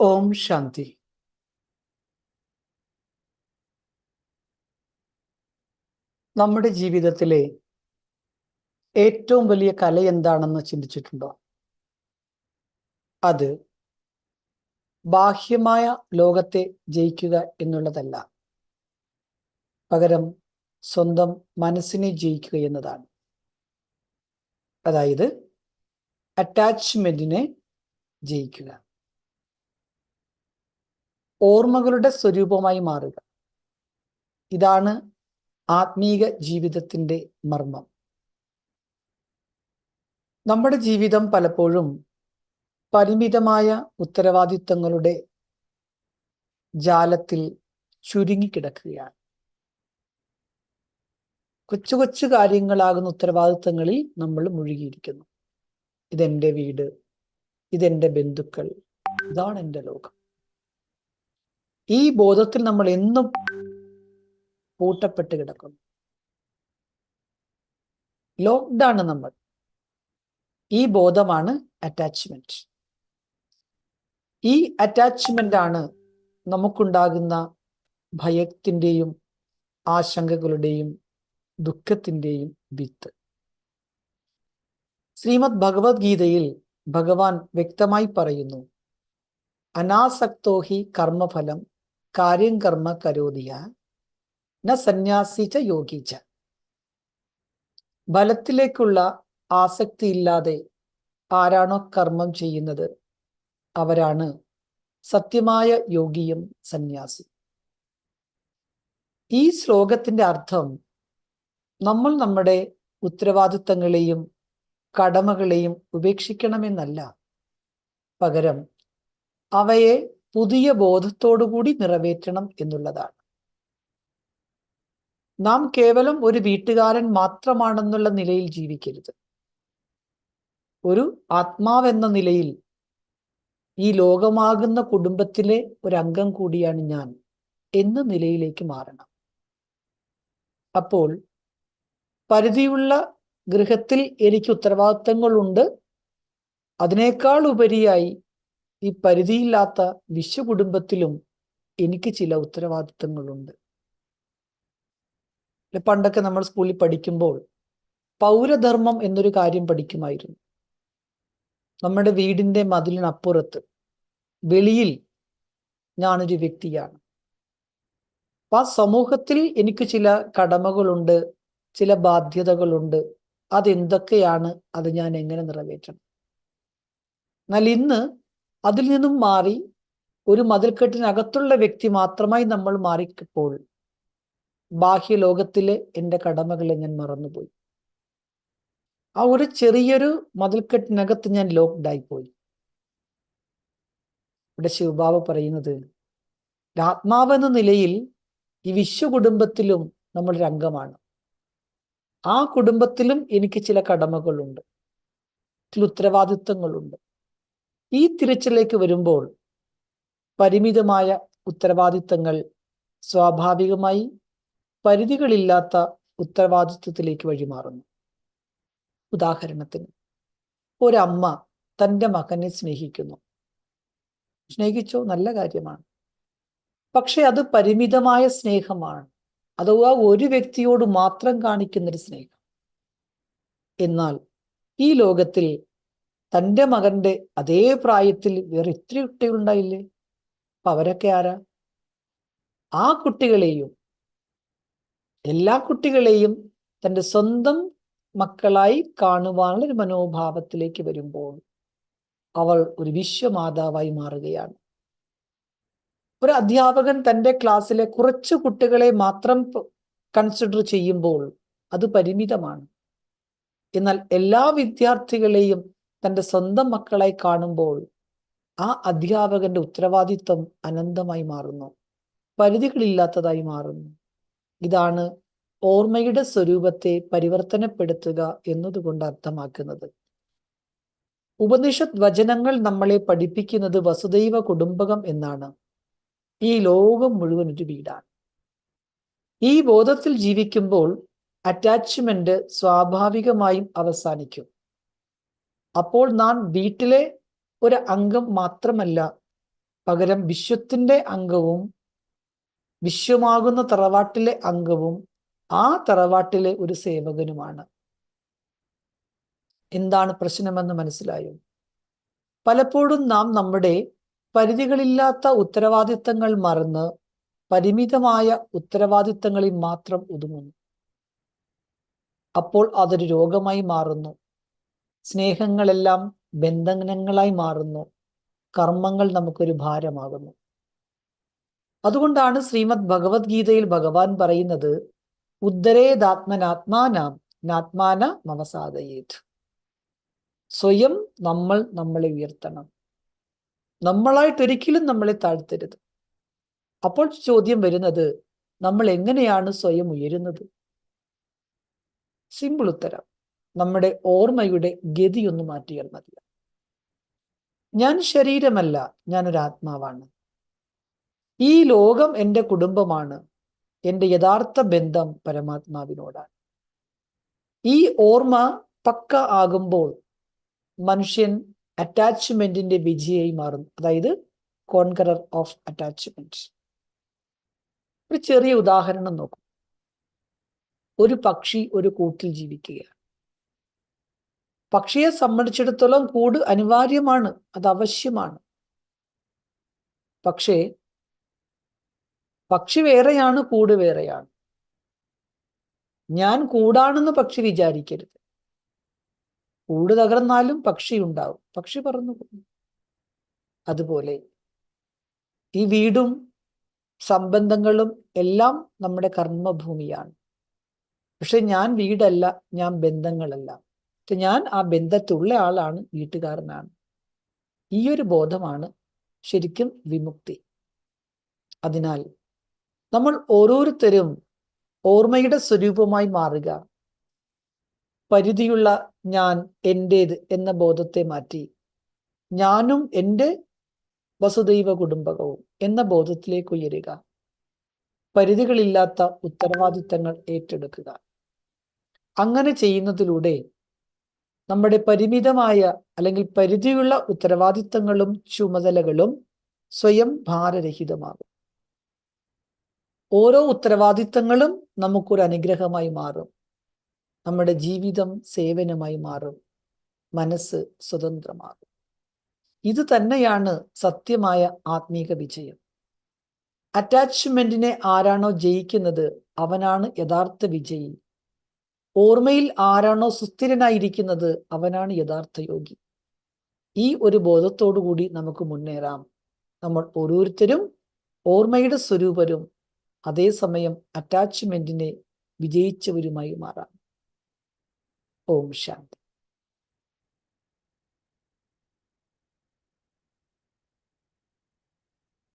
ഓം ശാന്തി. നമ്മുടെ ജീവിതത്തിലെ ഏറ്റവും വലിയ കല എന്താണെന്ന് ചിന്തിച്ചിട്ടുണ്ടോ? അത് ബാഹ്യമായ ലോകത്തെ ജയിക്കുക എന്നുള്ളതല്ല. പകരം സ്വന്തം മനസ്സിനെ ജയിക്കുക എന്നതാണ്. അതായത് അറ്റാച്ച്മെന്റിനെ ജയിക്കുക. ഓർമ്മകളുടെ സ്വരൂപമായി മാറുക. ഇതാണ് ആത്മീക ജീവിതത്തിന്റെ മർമ്മം. നമ്മുടെ ജീവിതം പലപ്പോഴും പരിമിതമായ ഉത്തരവാദിത്തങ്ങളുടെ ജാലത്തിൽ ചുരുങ്ങിക്കിടക്കുകയാണ് കൊച്ചു കൊച്ചു കാര്യങ്ങളാകുന്ന ഉത്തരവാദിത്തങ്ങളിൽ നമ്മൾ മുഴുകിയിരിക്കുന്നു. ഇതെന്റെ വീട് ഇതെന്റെ ബന്ധുക്കൾ ഇതാണ് എന്റെ ലോകം. ഈ ബോധത്തിൽ നമ്മൾ എന്നും പൂട്ടപ്പെട്ട് കിടക്കുന്നു. ലോക്ക്ഡാണ് നമ്മൾ. ഈ ബോധമാണ് അറ്റാച്ച്മെന്റ് ഈ അറ്റാച്ച്മെന്റ് ആണ് നമുക്കുണ്ടാകുന്ന ഭയത്തിന്റെയും ആശങ്കകളുടെയും ദുഃഖത്തിന്റെയും വിത്ത്. ശ്രീമദ് ഭഗവത്ഗീതയിൽ ഭഗവാൻ വ്യക്തമായി പറയുന്നു അനാസക്തോഹി കർമ്മഫലം കാര്യം കർമ്മ കരോതിയ ന സന്യാസിച്ച യോഗിച്ച ബലത്തിലേക്കുള്ള ആസക്തി ഇല്ലാതെ ആരാണോ കർമ്മം ചെയ്യുന്നത്? അവരാണ് സത്യമായ യോഗിയും സന്യാസി. ഈ ശ്ലോകത്തിന്റെ അർത്ഥം നമ്മൾ നമ്മുടെ ഉത്തരവാദിത്തങ്ങളെയും കടമകളെയും ഉപേക്ഷിക്കണമെന്നല്ല. പകരം അവയെ പുതിയ ബോധത്തോടുകൂടി നിറവേറ്റണം എന്നുള്ളതാണ്. നാം കേവലം ഒരു വീട്ടുകാരൻ മാത്രമാണെന്നുള്ള നിലയിൽ ജീവിക്കരുത്. ഒരു ആത്മാവെന്ന നിലയിൽ ഈ ലോകമാകുന്ന കുടുംബത്തിലെ ഒരംഗം കൂടിയാണ് ഞാൻ എന്ന നിലയിലേക്ക് മാറണം. അപ്പോൾ പരിധിയുള്ള ഗൃഹത്തിൽ എനിക്ക് ഉത്തരവാദിത്തങ്ങളുണ്ട്. അതിനേക്കാൾ ഉപരിയായി ഈ പരിധിയില്ലാത്ത വിശ്വകുടുംബത്തിലും എനിക്ക് ചില ഉത്തരവാദിത്തങ്ങളുണ്ട്. പണ്ടൊക്കെ നമ്മൾ സ്കൂളിൽ പഠിക്കുമ്പോൾ പൗരധർമ്മം എന്നൊരു കാര്യം പഠിക്കുമായിരുന്നു. നമ്മുടെ വീടിന്റെ മതിലിനപ്പുറത്ത് വെളിയിൽ ഞാനൊരു വ്യക്തിയാണ്. അപ്പൊ ആ സമൂഹത്തിൽ എനിക്ക് ചില കടമകളുണ്ട് ചില ബാധ്യതകളുണ്ട്. അതെന്തൊക്കെയാണ്? അത് ഞാൻ എങ്ങനെ നിറവേറ്റണം? എന്നാൽ ഇന്ന് അതിൽ നിന്നും മാറി ഒരു മതിൽക്കെട്ടിനകത്തുള്ള വ്യക്തി മാത്രമായി നമ്മൾ മാറിക്കപ്പോൾ ബാഹ്യ ലോകത്തിലെ എന്റെ കടമകളെ ഞാൻ മറന്നുപോയി. ആ ഒരു ചെറിയൊരു മതിൽക്കെട്ടിനകത്ത് ഞാൻ ലോക്ക്ഡായി പോയി ഇവിടെ ശിവബാബ പറയുന്നത് ആത്മാവെന്ന നിലയിൽ ഈ വിശ്വ കുടുംബത്തിലും നമ്മൾ രംഗമാണ് ആ കുടുംബത്തിലും എനിക്ക് ചില കടമകളുണ്ട്. ചില ഉത്തരവാദിത്വങ്ങളുണ്ട് ഈ തിരച്ചിലേക്ക് വരുമ്പോൾ പരിമിതമായ ഉത്തരവാദിത്തങ്ങൾ സ്വാഭാവികമായി പരിധികളില്ലാത്ത ഉത്തരവാദിത്വത്തിലേക്ക് വഴിമാറുന്നു. ഉദാഹരണത്തിന് ഒരമ്മ തന്റെ മകനെ സ്നേഹിക്കുന്നു. സ്നേഹിച്ചോ? നല്ല കാര്യമാണ്. പക്ഷെ അത് പരിമിതമായ സ്നേഹമാണ്. അഥവാ ഒരു വ്യക്തിയോട് മാത്രം കാണിക്കുന്നൊരു സ്നേഹം. എന്നാൽ ഈ ലോകത്തിൽ തന്റെ മകന്റെ അതേ പ്രായത്തിൽ വേറെ ഇത്ര കുട്ടികളുണ്ടായില്ലേ അപ്പൊ അവരൊക്കെ ആരാ? ആ കുട്ടികളെയും എല്ലാ കുട്ടികളെയും തന്റെ സ്വന്തം മക്കളായി കാണുവാനുള്ള ഒരു മനോഭാവത്തിലേക്ക് വരുമ്പോൾ അവൾ ഒരു വിശ്വമാതാവായി മാറുകയാണ്. ഒരു അധ്യാപകൻ തന്റെ ക്ലാസ്സിലെ കുറച്ച് കുട്ടികളെ മാത്രം കൺസിഡർ ചെയ്യുമ്പോൾ അത് പരിമിതമാണ്. എന്നാൽ എല്ലാ വിദ്യാർത്ഥികളെയും തന്റെ സ്വന്തം മക്കളായി കാണുമ്പോൾ ആ അധ്യാപകന്റെ ഉത്തരവാദിത്വം അനന്തമായി മാറുന്നു. പരിധികളില്ലാത്തതായി മാറുന്നു. ഇതാണ് ഓർമ്മയുടെ സ്വരൂപത്തെ പരിവർത്തനപ്പെടുത്തുക എന്നതുകൊണ്ട് അർത്ഥമാക്കുന്നത്. ഉപനിഷത് വചനങ്ങൾ നമ്മളെ പഠിപ്പിക്കുന്നത് വസുദൈവ കുടുംബകം എന്നാണ്. ഈ ലോകം മുഴുവൻ ഒരു വീടാണ്. ഈ ബോധത്തിൽ ജീവിക്കുമ്പോൾ അറ്റാച്ച്മെന്റ് സ്വാഭാവികമായും അവസാനിക്കും. അപ്പോൾ നാം വീട്ടിലെ ഒരു അംഗം മാത്രമല്ല പകരം വിശ്വത്തിന്റെ അംഗവും വിശ്വമാകുന്ന തറവാട്ടിലെ അംഗവും ആ തറവാട്ടിലെ ഒരു സേവകനുമാണ്. എന്താണ് പ്രശ്നമെന്ന് മനസ്സിലായോ? പലപ്പോഴും നാം നമ്മുടെ പരിധികളില്ലാത്ത ഉത്തരവാദിത്തങ്ങൾ മറന്ന് പരിമിതമായ ഉത്തരവാദിത്തങ്ങളിൽ മാത്രം ഒതുങ്ങുന്നു. അപ്പോൾ അതൊരു രോഗമായി മാറുന്നു. സ്നേഹങ്ങളെല്ലാം ബന്ധനങ്ങളായി മാറുന്നു. കർമ്മങ്ങൾ നമുക്കൊരു ഭാരമാകുന്നു. അതുകൊണ്ടാണ് ശ്രീമദ് ഭഗവത്ഗീതയിൽ ഭഗവാൻ പറയുന്നത് ഉദ്ധരേതാത്മനാത്മാനാം നാത്മാന മമസാദയേത് സ്വയം നമ്മൾ നമ്മളെ ഉയർത്തണം. നമ്മളായിട്ട് ഒരിക്കലും നമ്മളെ താഴ്ത്തരുത്. അപ്പോൾ ചോദ്യം വരുന്നത് നമ്മൾ എങ്ങനെയാണ് സ്വയം ഉയരുന്നത്? സിമ്പിൾ ഉത്തരം. നമ്മുടെ ഓർമ്മയുടെ ഗതി മാറ്റിയാൽ മതി. ഞാൻ ശരീരമല്ല ഞാനൊരു ആത്മാവാണ്. ഈ ലോകം എന്റെ കുടുംബമാണ് എന്റെ യഥാർത്ഥ ബന്ധം പരമാത്മാവിനോടാണ്. ഈ ഓർമ്മ പക്ക ആകുമ്പോൾ മനുഷ്യൻ അറ്റാച്ച്മെന്റിന്റെ വിജയായി മാറും അതായത് കോൺകറർ ഓഫ് അറ്റാച്ച്മെന്റ് ഒരു ചെറിയ ഉദാഹരണം നോക്കും. ഒരു പക്ഷി ഒരു കൂട്ടിൽ ജീവിക്കുകയാണ്. പക്ഷിയെ സംബന്ധിച്ചിടത്തോളം കൂട് അനിവാര്യമാണ് അത് അവശ്യമാണ്. പക്ഷേ പക്ഷി വേറെയാണ് കൂട് വേറെയാണ്. ഞാൻ കൂടാണെന്ന് പക്ഷി വിചാരിക്കരുത്. കൂട് തകർന്നാലും പക്ഷി ഉണ്ടാവും. പക്ഷി പറന്നു പോകും. അതുപോലെ ഈ വീടും സംബന്ധങ്ങളും എല്ലാം നമ്മുടെ കർമ്മഭൂമിയാണ്. പക്ഷെ ഞാൻ വീടല്ല ഞാൻ ബന്ധങ്ങളല്ല. ഞാൻ ആ ബന്ധത്തുള്ള ആളാണ് വീട്ടുകാരനാണ്. ഈ ഒരു ബോധമാണ് ശരിക്കും വിമുക്തി. അതിനാൽ നമ്മൾ ഓരോരുത്തരും ഓർമ്മയുടെ സ്വരൂപമായി മാറുക. പരിധിയുള്ള ഞാൻ എന്റേത് എന്ന ബോധത്തെ മാറ്റി ഞാനും എന്റെ വസുദൈവ കുടുംബകവും എന്ന ബോധത്തിലേക്ക് ഉയരുക. പരിധികളില്ലാത്ത ഉത്തരവാദിത്തങ്ങൾ ഏറ്റെടുക്കുക. അങ്ങനെ ചെയ്യുന്നതിലൂടെ നമ്മുടെ പരിമിതമായ അല്ലെങ്കിൽ പരിധിയുള്ള ഉത്തരവാദിത്തങ്ങളും ചുമതലകളും സ്വയം ഭാരരഹിതമാകും. ഓരോ ഉത്തരവാദിത്തങ്ങളും നമുക്കൊരു അനുഗ്രഹമായി മാറും. നമ്മുടെ ജീവിതം സേവനമായി മാറും. മനസ്സ് സ്വതന്ത്രമാകും. ഇത് തന്നെയാണ് സത്യമായ ആത്മീക വിജയം. അറ്റാച്ച്മെന്റിനെ ആരാണോ ജയിക്കുന്നത് അവനാണ് യഥാർത്ഥ വിജയി. ഓർമ്മയിൽ ആരാണോ സുസ്ഥിരനായിരിക്കുന്നത് അവനാണ് യഥാർത്ഥ യോഗി. ഈ ഒരു ബോധത്തോടു കൂടി നമുക്ക് മുന്നേറാം. നമ്മൾ ഓരോരുത്തരും ഓർമ്മയുടെ സ്വരൂപരും അതേസമയം അറ്റാച്ച്മെന്റിനെ വിജയിച്ചവരുമായി മാറാം. ഓം ശാന്തി.